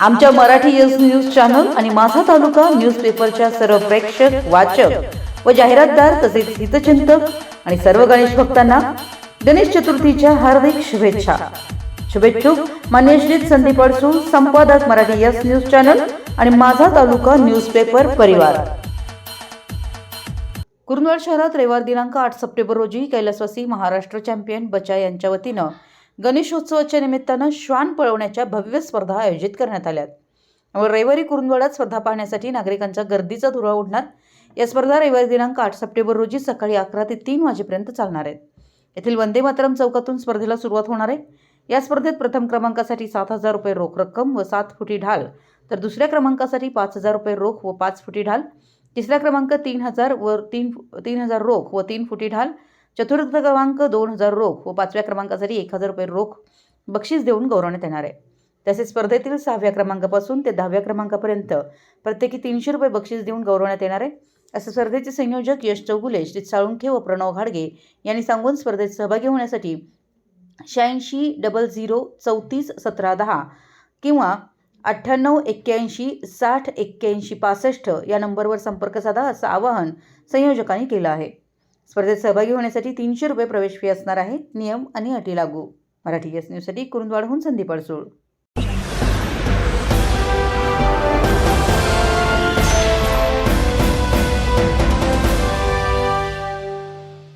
आमच्या Marathi yes news channel आणि माझा तालुका न्यूजपेपरच्या सर्व प्रेक्षक वाचक व जाहिरातदार तसेच हितचिंतक आणि सर्व गणेश भक्तांना गणेश चतुर्थीच्या हार्दिक शुभेच्छा. शुभेच्छुक मान्य श्री संदीप अडसूळ संपादक मराठी यस न्यूज चॅनल आणि माझा तालुका न्यूजपेपर परिवार. कुरुंदवाड शहरात रविवार दिनांक आठ सप्टेंबर रोजी कैलासवासी महाराष्ट्र चॅम्पियन बचा यांच्या वतीनं गणेशोत्सवाच्या निमित्तानं श्वान पळवण्याच्या भव्य स्पर्धा आयोजित करण्यात आल्या रविवारी कुरुंदवाडात स्पर्धा पाहण्यासाठी नागरिकांचा गर्दीचा धुरा उडणार या स्पर्धा रविवारी दिनांक आठ सप्टेंबर रोजी सकाळी अकरा ते तीन वाजेपर्यंत चालणार आहेत. येथील वंदे मातरम चौकातून स्पर्धेला सुरुवात होणार आहे. या स्पर्धेत प्रथम क्रमांकासाठी सात हजार रुपये रोख रक्कम व सात फुटी ढाल. तर दुसऱ्या क्रमांकासाठी पाच हजार रुपये रोख व पाच फुटी ढाल. तिसरा क्रमांक तीन हजार व तीन तीन हजार रोख व तीन फुटी ढाल. चतुर्थ क्रमांक दोन हजार रोख व पाचव्या क्रमांकासाठी एक हजार रुपये रोख बक्षीस देऊन गौरवण्यात येणार आहे. तसेच स्पर्धेतील सहाव्या क्रमांकापासून ते दहाव्या क्रमांकापर्यंत प्रत्येकी तीनशे रुपये बक्षीस देऊन गौरवण्यात येणार आहे. असं स्पर्धेचे संयोजक यश चौगुले श्री साळुंखे व प्रणव घाडगे यांनी सांगून स्पर्धेत सहभागी होण्यासाठी शहाऐंशी डबल झिरो चौतीस सतरा दहा किंवा अठ्ठ्याण्णव एक्क्याऐंशी साठ एक्क्याऐंशी पासष्ट या नंबरवर संपर्क साधा असं आवाहन संयोजकांनी केलं आहे. स्पर्धेत सहभागी होण्यासाठी तीनशे रुपये प्रवेश फी असणार आहे. नियम आणि अटी लागू. मराठी एस न्यूजसाठी कुरुंदवाडहून संदीप अडसूळ.